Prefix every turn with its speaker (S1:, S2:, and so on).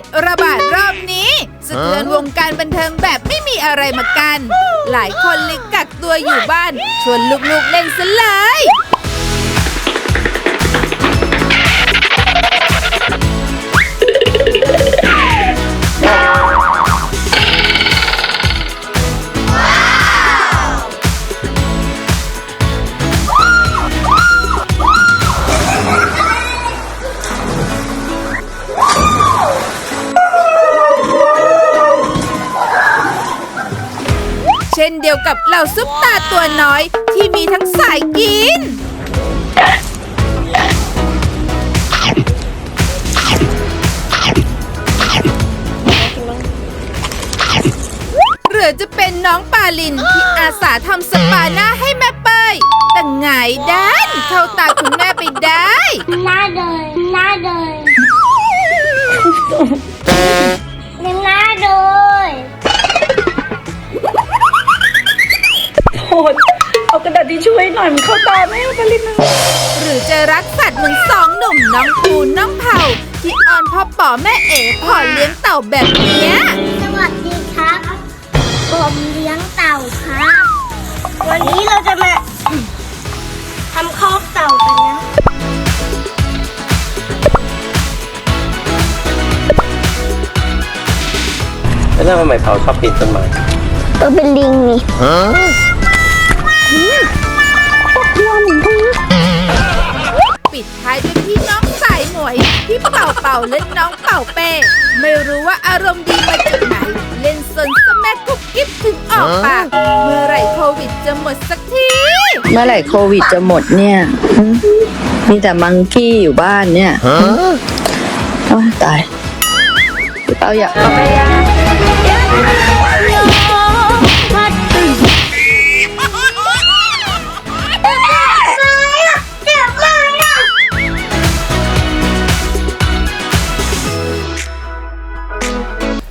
S1: ดระบาดรอบนี้สะเทือนวงการบันเทิงแบบไม่มีอะไรมากัน หลายคนเลยกักตัวอยู่บ้าน ชวนลูกๆเล่นซะเลย ช่นเดียวกับเหล่าซุปตาตัวน้อยที่มีทั้งสายกิน หรือจะเป็นน้องปาลินที่อาสาทำสปาหน้าให้แม่เปยแต่ไงด้านเข้าตาคุณแม่ไปได้
S2: หน้าเดินหน้าเดิน
S3: โหดเอากระดาษทิชชู่ให้หน่อยมันเข้าตาแม่ปรินนะ
S1: หรือจะรักสัตว์เหมือนสองหนุ่มน้องปูน้องเผาที่อ้อนพ่อป๋อแม่เอ๋พอเลี้ยงเต่าแบบเนี้ย
S2: สวัสดีครับผมเลี้ยงเต่าครับ วันนี้เราจะมาทำคอกเต่ากันนะ
S4: แล้วทำไมเผาชอบปีนต้นไม้
S2: ก็เป็นลิงนี่
S1: ปิดท้ายด้วยพี่น้องสายหมวยพี่เป่าเป่าและน้องเป่าเป้ไม่รู้ว่าอารมณ์ดีมาจากไหน เล่นสนสแมักกุ๊บกิ๊บถึงออกปากเมื่อไหร่โควิดจะหมดสักที
S3: เมื่อไหร่โควิดจะหมดเนี่ยหึมีแต่มังกี้อยู่บ้านเนี่ยโอ้ยตายพี่เปาอยาก เอาไปยัง